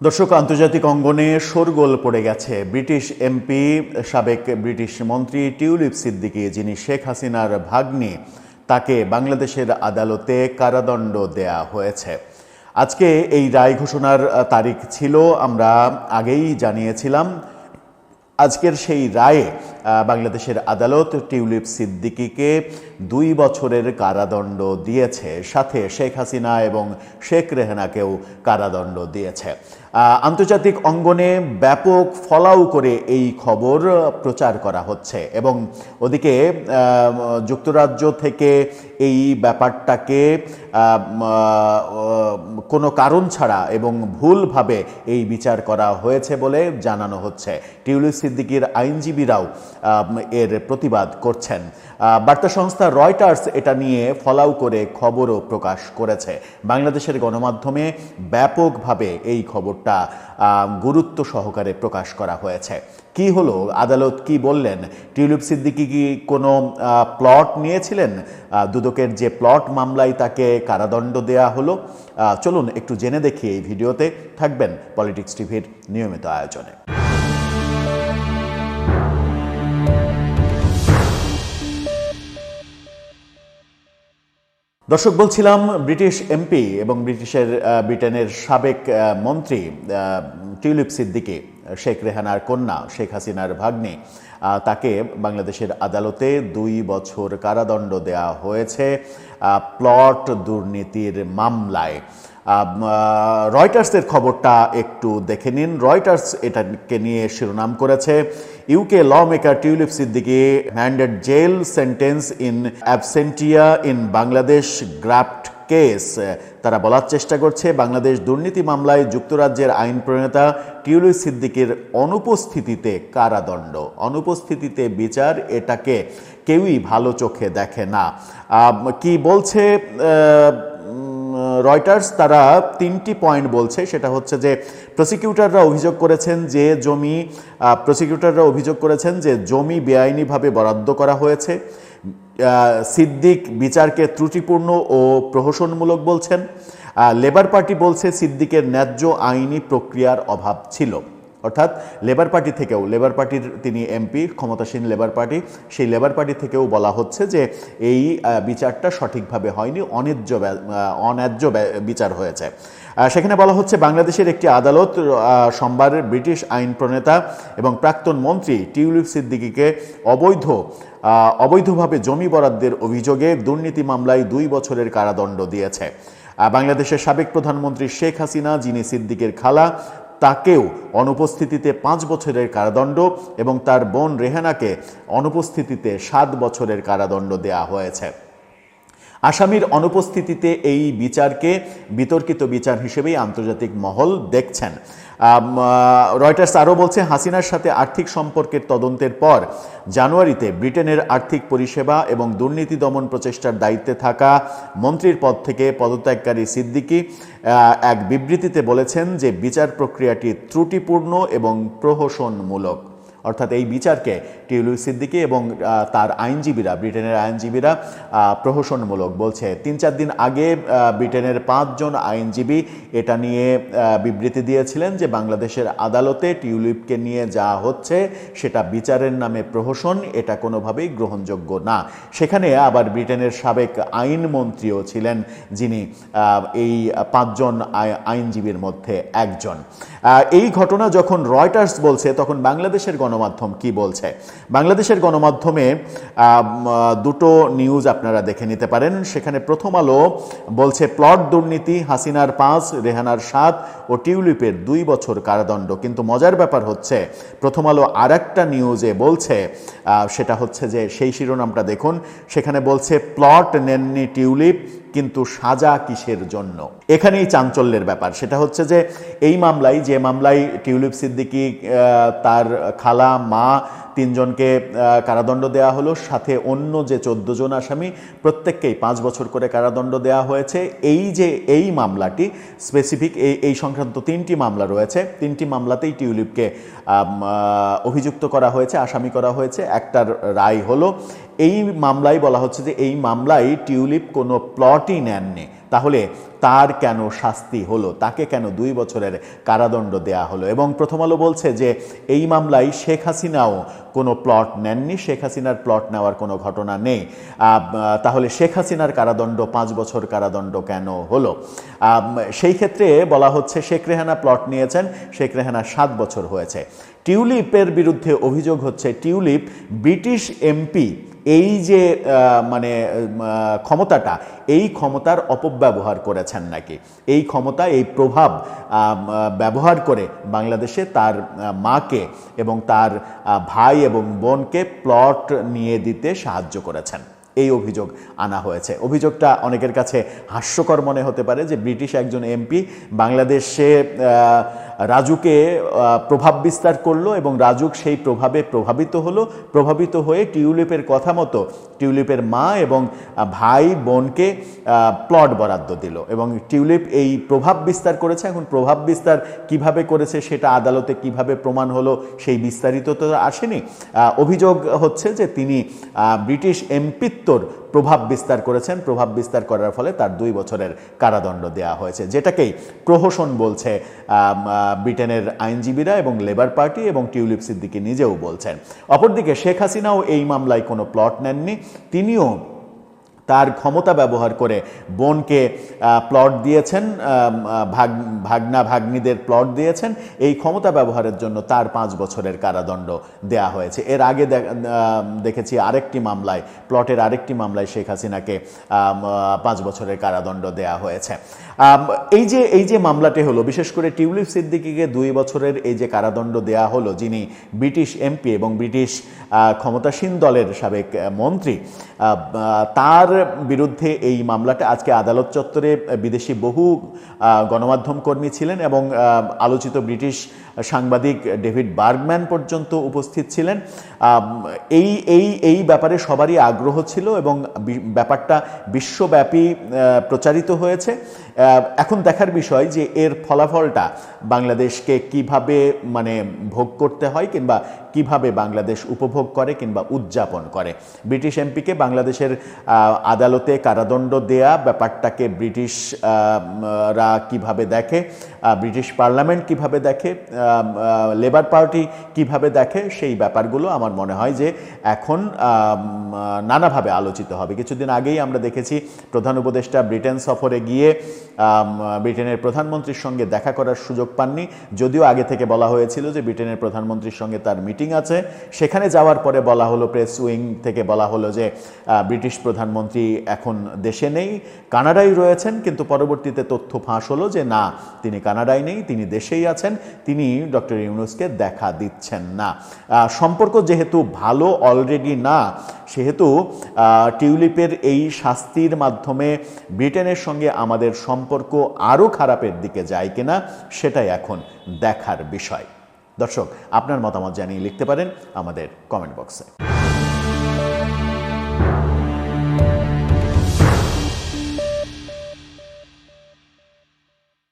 দর্শক, আন্তর্জাতিক অঙ্গনে শোরগোল পড়ে গেছে। ব্রিটিশ এমপি, সাবেক ব্রিটিশ মন্ত্রী টিউলিপ সিদ্দিকি, যিনি শেখ হাসিনার ভাগ্নি, তাকে বাংলাদেশের আদালতে কারাদণ্ড দেয়া হয়েছে। আজকে এই রায় ঘোষণার তারিখ ছিল, আমরা আগেই জানিয়েছিলাম। আজকের সেই রায়ে বাংলাদেশের আদালত টিউলিপ সিদ্দিকিকে দুই বছরের কারাদণ্ড দিয়েছে। সাথে শেখ হাসিনা এবং শেখ রেহানাকেও কারাদণ্ড দিয়েছে। আন্তর্জাতিক অঙ্গনে ব্যাপক ফলাও করে এই খবর প্রচার করা হচ্ছে এবং ওদিকে যুক্তরাজ্য থেকে এই ব্যাপারটাকে কোনো কারণ ছাড়া এবং ভুলভাবে এই বিচার করা হয়েছে বলে জানানো হচ্ছে। টিউলিপ সিদ্দিকির আইনজীবীরাও এর প্রতিবাদ করছেন। বার্তা সংস্থা রয়টার্স এটা নিয়ে ফলাও করে খবরও প্রকাশ করেছে। বাংলাদেশের গণমাধ্যমে ব্যাপকভাবে এই খবরটা গুরুত্ব সহকারে প্রকাশ করা হয়েছে। কি হলো? আদালত কি বললেন? টিউলিপ সিদ্দিকি কি কোনো প্লট নিয়েছিলেন? দুদকের যে প্লট মামলায় তাকে কারাদণ্ড দেয়া হলো? চলুন একটু জেনে দেখি এই ভিডিওতে। থাকবেন পলিটিক্স টিভির নিয়মিত আয়োজনে। দর্শক, বলছিলাম ব্রিটিশ এমপি এবং ব্রিটিশের ব্রিটেনের সাবেক মন্ত্রী টিউলিপ সিদ্দিকী, শেখ রেহানার কন্যা, শেখ হাসিনার ভাগ্নে তাকে বাংলাদেশের আদালতে দুই বছর কারাদণ্ড দেয়া হয়েছে প্লট দুর্নীতির মামলায়। রয়টার্সের খবরটা একটু দেখে নিন। রয়টার্স এটাকে নিয়ে শিরোনাম করেছে UK lawmaker Tulip Siddiq handed jail sentence in absentia in Bangladesh graft case তারা বলার চেষ্টা করছে, বাংলাদেশ দুর্নীতি মামলায় যুক্তরাজ্যের আইন প্রণেতা টিউলিপ সিদ্দিকির অনুপস্থিতিতে কারাদণ্ড। অনুপস্থিতিতে বিচার এটাকে কেউই ভালো চোখে দেখে না। কি বলছে রয়টার্স তারা তিনটি পয়েন্ট বলছে। সেটা হচ্ছে যে প্রসিকিউটররা অভিযোগ করেছেন যে জমি প্রসিকিউটররা অভিযোগ করেছেন যে জমি বেআইনিভাবে বরাদ্দ করা হয়েছে। সিদ্দিক বিচারকে ত্রুটিপূর্ণ ও প্রহসনমূলক বলছেন। লেবার পার্টি বলছে সিদ্দিকের ন্যায্য আইনি প্রক্রিয়ার অভাব ছিল। অর্থাৎ লেবার পার্টি থেকেও লেবার পার্টির তিনি এমপি ক্ষমতাসীন লেবার পার্টি সেই লেবার পার্টি থেকেও বলা হচ্ছে যে এই বিচারটা সঠিকভাবে হয়নি অন্যায্য অন্যায্য বিচার হয়েছে। সেখানে বলা হচ্ছে বাংলাদেশের একটি আদালত সোমবার ব্রিটিশ আইন প্রণেতা এবং প্রাক্তন মন্ত্রী টিউলিপ সিদ্দিকিকে অবৈধ অবৈধভাবে জমি বরাদ্দের অভিযোগে দুর্নীতি মামলায় দুই বছরের কারাদণ্ড দিয়েছে। বাংলাদেশের সাবেক প্রধানমন্ত্রী শেখ হাসিনা, যিনি সিদ্দিকের খালা তাকেও অনুপস্থিতিতে পাঁচ বছরের কারাদণ্ড এবং তার বোন রেহানাকে অনুপস্থিতিতে সাত বছরের কারাদণ্ড দেয়া হয়েছে। আসামির অনুপস্থিতিতে এই বিচারকে বিতর্কিত বিচার হিসেবেই আন্তর্জাতিক মহল দেখছেন। রয়টার্স আরও বলছে, হাসিনার সাথে আর্থিক সম্পর্কের তদন্তের পর জানুয়ারিতে ব্রিটেনের আর্থিক পরিষেবা এবং দুর্নীতি দমন প্রচেষ্টার দায়িত্বে থাকা মন্ত্রীর পদ থেকে পদত্যাগকারী সিদ্দিকী এক বিবৃতিতে বলেছেন যে বিচার প্রক্রিয়াটি ত্রুটিপূর্ণ এবং প্রহসনমূলক। অর্থাৎ এই বিচারকে টিউলিপ সিদ্দিকী এবং তার আইনজীবীরা, ব্রিটেনের আইনজীবীরা প্রহসনমূলক বলছে। তিন চার দিন আগে ব্রিটেনের পাঁচজন আইনজীবী এটা নিয়ে বিবৃতি দিয়েছিলেন যে বাংলাদেশের আদালতে টিউলিপকে নিয়ে যা হচ্ছে সেটা বিচারের নামে প্রহসন, এটা কোনোভাবেই গ্রহণযোগ্য না। সেখানে আবার ব্রিটেনের সাবেক আইনমন্ত্রীও ছিলেন যিনি এই পাঁচজন আইনজীবীর মধ্যে একজন। এই ঘটনা যখন রয়টার্স বলছে, তখন বাংলাদেশের গণমাধ্যম কি বলছে? বাংলাদেশের গণমাধ্যমে দুটো নিউজ আপনারা দেখে নিতে পারেন। সেখানে প্রথম আলো বলছে, প্লট দুর্নীতি, হাসিনার পাঁচ, রেহানার সাত ও টিউলিপের দুই বছর কারাদণ্ড। কিন্তু মজার ব্যাপার হচ্ছে, প্রথম আলো আর একটা নিউজে বলছে সেটা হচ্ছে যে সেই শিরোনামটা দেখুন। সেখানে বলছে, প্লট নেননি টিউলিপ কিন্তু সাজা কিসের জন্য? এখানেই চাঞ্চল্যের ব্যাপার। সেটা হচ্ছে যে, এই মামলায়, যে মামলায় টিউলিপ সিদ্দিকি তার খালা, মা তিনজনকে কারাদণ্ড দেওয়া হলো, সাথে অন্য যে চোদ্দ জন আসামি, প্রত্যেককেই পাঁচ বছর করে কারাদণ্ড দেওয়া হয়েছে। এই যে, এই মামলাটি স্পেসিফিক এই এই সংক্রান্ত তিনটি মামলা রয়েছে, তিনটি মামলাতেই টিউলিপকে অভিযুক্ত করা হয়েছে, আসামি করা হয়েছে, একটার রায় হলো। এই মামলায় বলা হচ্ছে যে, এই মামলায় টিউলিপ কোনো প্লটই নেননি। তাহলে তার কেন শাস্তি হলো? তাকে কেন দুই বছরের কারাদণ্ড দেয়া হলো? এবং প্রথম আলো বলছে যে, এই মামলায় শেখ হাসিনাও কোনো প্লট নেননি, শেখ হাসিনার প্লট নেওয়ার কোনো ঘটনা নেই। তাহলে শেখ হাসিনার কারাদণ্ড, পাঁচ বছর কারাদণ্ড কেন হলো? সেই ক্ষেত্রে বলা হচ্ছে শেখ রেহানা প্লট নিয়েছেন, শেখ রেহানা সাত বছর হয়েছে। টিউলিপের বিরুদ্ধে অভিযোগ হচ্ছে, টিউলিপ ব্রিটিশ এমপি, এই যে মানে ক্ষমতাটা, এই ক্ষমতার অপব্যবহার করেছেন নাকি? এই ক্ষমতা, এই প্রভাব ব্যবহার করে বাংলাদেশে তার মাকে এবং তার ভাই এবং বোনকে প্লট নিয়ে দিতে সাহায্য করেছেন। এই অভিযোগ আনা হয়েছে। অভিযোগটা অনেকের কাছে হাস্যকর মনে হতে পারে যে ব্রিটিশ একজন এমপি বাংলাদেশে রাজুকে প্রভাব বিস্তার করল এবং রাজুক সেই প্রভাবে প্রভাবিত হলো। প্রভাবিত হয়ে টিউলিপের কথা মতো টিউলিপের মা এবং ভাই বোনকে প্লট বরাদ্দ দিল এবং টিউলিপ এই প্রভাব বিস্তার করেছে। এখন প্রভাব বিস্তার কীভাবে করেছে সেটা আদালতে কীভাবে প্রমাণ হলো সেই বিস্তারিত তো আসেনি। অভিযোগ হচ্ছে যে তিনি ব্রিটিশ ব্রিটিশ এমপিত্বর প্রভাব বিস্তার করেছেন। প্রভাব বিস্তার করার ফলে তার দুই বছরের কারাদণ্ড দেওয়া হয়েছে, যেটাকেই প্রহসন বলছে ব্রিটেনের আইনজীবীরা এবং লেবার পার্টি এবং টিউলিপ সিদ্দিকি নিজেও বলছেন। অপরদিকে শেখ হাসিনাও এই মামলায় কোনো প্লট নেননি। তিনিও তার ক্ষমতা ব্যবহার করে বোনকে প্লট দিয়েছেন ভাগ, ভাগনা ভাগ্নিদের প্লট দিয়েছেন। এই ক্ষমতা ব্যবহারের জন্য তার পাঁচ বছরের কারাদণ্ড দেয়া হয়েছে। এর আগে দেখেছি আরেকটি মামলায় প্লটের আরেকটি মামলায় শেখ হাসিনাকে পাঁচ বছরের কারাদণ্ড দেয়া হয়েছে। এই যে এই যে মামলাটি হলো, বিশেষ করে টিউলিপ সিদ্দিকিকে দুই বছরের এই যে কারাদণ্ড দেয়া হলো, যিনি ব্রিটিশ এমপি এবং ব্রিটিশ ক্ষমতাসীন দলের সাবেক মন্ত্রী তার বিরুদ্ধে এই মামলাটা আজকে আদালত চত্বরে বিদেশি বহু গণমাধ্যম কর্মী ছিলেন এবং আলোচিত ব্রিটিশ সাংবাদিক ডেভিড বার্গম্যান পর্যন্ত উপস্থিত ছিলেন। এই এই এই ব্যাপারে সবারই আগ্রহ ছিল এবং ব্যাপারটা বিশ্বব্যাপী প্রচারিত হয়েছে। এখন দেখার বিষয় যে এর ফলাফলটা বাংলাদেশকে কীভাবে মানে ভোগ করতে হয় কিংবা কীভাবে বাংলাদেশ উপভোগ করে কিংবা উদযাপন করে। ব্রিটিশ এমপিকে বাংলাদেশের আদালতে কারাদণ্ড দেয়া ব্যাপারটাকে ব্রিটিশ আহ, রা কীভাবে দেখে ব্রিটিশ পার্লামেন্ট কীভাবে দেখে লেবার পার্টি কীভাবে দেখে সেই ব্যাপারগুলো আমার মনে হয় যে এখন নানাভাবে আলোচিত হবে। কিছুদিন আগেই আমরা দেখেছি প্রধান উপদেষ্টা ব্রিটেন সফরে গিয়ে ব্রিটেনের প্রধানমন্ত্রীর সঙ্গে দেখা করার সুযোগ পাননি। যদিও আগে থেকে বলা হয়েছিল যে ব্রিটেনের প্রধানমন্ত্রীর সঙ্গে তার মিটিং আছে। সেখানে যাওয়ার পরে বলা হলো প্রেস উইং থেকে বলা হলো যে ব্রিটিশ প্রধানমন্ত্রী এখন দেশে নেই, কানাডায় রয়েছেন, কিন্তু পরবর্তীতে তথ্য ফাঁস হলো যে না, তিনি কানাডায় নেই, তিনি দেশেই আছেন, তিনি ডক্টর ইউনুসকে দেখা দিচ্ছেন না। সম্পর্ক যেহেতু ভালো অলরেডি না, সেহেতু টিউলিপের এই শাস্তির মাধ্যমে ব্রিটেনের সঙ্গে আমাদের সম্পর্ক আরও খারাপের দিকে যায় কিনা, সেটাই এখন দেখার বিষয়। দর্শক, আপনার মতামত জানিয়ে লিখতে পারেন আমাদের কমেন্ট বক্সে